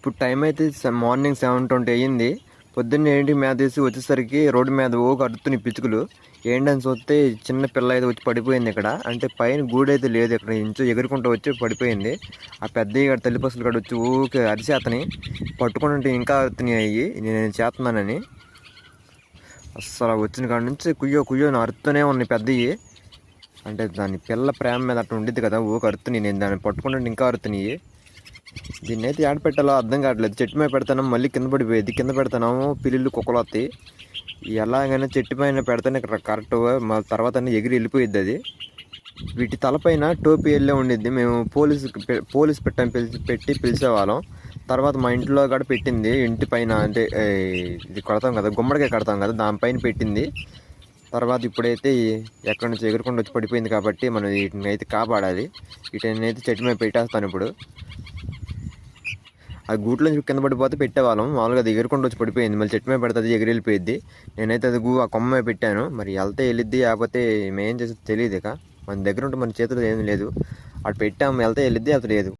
ఇప్పుడు టైం అయితే morning seven twenty అయ్యింది. పొద్దున్న ఏంటి మీద తీసి వచ్చేసరికి రోడ్డు మీద ఓ కడుతున్నాయి పిచ్చుకలు. ఏంటని చూస్తే చిన్న పిల్ల అయితే వచ్చి పడిపోయింది ఇక్కడ. అంటే పైన గూడు అయితే లేదు ఇక్కడ ఇంచు ఎగురుకుంటూ వచ్చి పడిపోయింది. ఆ పెద్ద ఇక్కడ తల్లిపసులు కాడ వచ్చి ఊకే అరిచేతని పట్టుకుంటుంటే ఇంకా అరుతున్నాయి. అయ్యి నేను చేస్తున్నానని. అస్సలు వచ్చిన కాడ నుంచి కుయ్యో కుయ్యో అని అరుతూనే ఉన్నాయి పెద్దవి అంటే దాని పిల్ల ప్రేమ మీద అట్లా ఉండేది కదా ఊక అరుతున్నాయి. నేను దాన్ని పట్టుకుంటుంటే ఇంకా అరుతున్నాయి. దీన్ని అయితే ఏడ పెట్టాలో అర్థం కావట్లేదు. చెట్టు మీద పెడతాను మళ్ళీ కింద పడిపోయేది. కింద పెడతాను పిల్లులు కుక్కలు వస్తాయి ఎలాగైనా చెట్టు పైన పెడితేనే కరెక్ట్ మా తర్వాత ఎగిరి వెళ్ళిపోయిద్ది అది. వీటి తలపైన టోపీ వెళ్ళే ఉండిద్ది. మేము పోలీసు పోలీస్ పెట్టాం పిలిచి పెట్టి పిలిచేవాళ్ళం. తర్వాత మా ఇంట్లో కూడా పెట్టింది ఇంటి పైన అంటే ఇది కడతాం కదా గుమ్మడికాయ కడతాం కదా దానిపైన పెట్టింది. తర్వాత ఇప్పుడైతే ఎక్కడి నుంచి ఎగురుకుండా వచ్చి పడిపోయింది కాబట్టి మనం వీటిని అయితే కాపాడాలి. వీటిని అయితే చెట్టు మీద పెట్టేస్తాను ఇప్పుడు. ఆ గూట్లో నుంచి కింద పడిపోతే పెట్టేవాళ్ళం. మామూలుగా అది ఎగురుకుండా వచ్చి పడిపోయింది. మళ్ళీ చెట్టు మీద పెడితే అది ఎగిరి వెళ్ళిపోయింది నేనైతే అది గూ ఆ కొమ్మ మీద పెట్టాను. మరి వెళ్తే వెళ్ళిద్ది లేకపోతే మేం చేసేది తెలియదు ఇక. మన దగ్గర ఉంటే మన చేతిలో ఏం లేదు. అటు పెట్టాము వెళ్తే వెళ్ళిద్ది అది లేదు.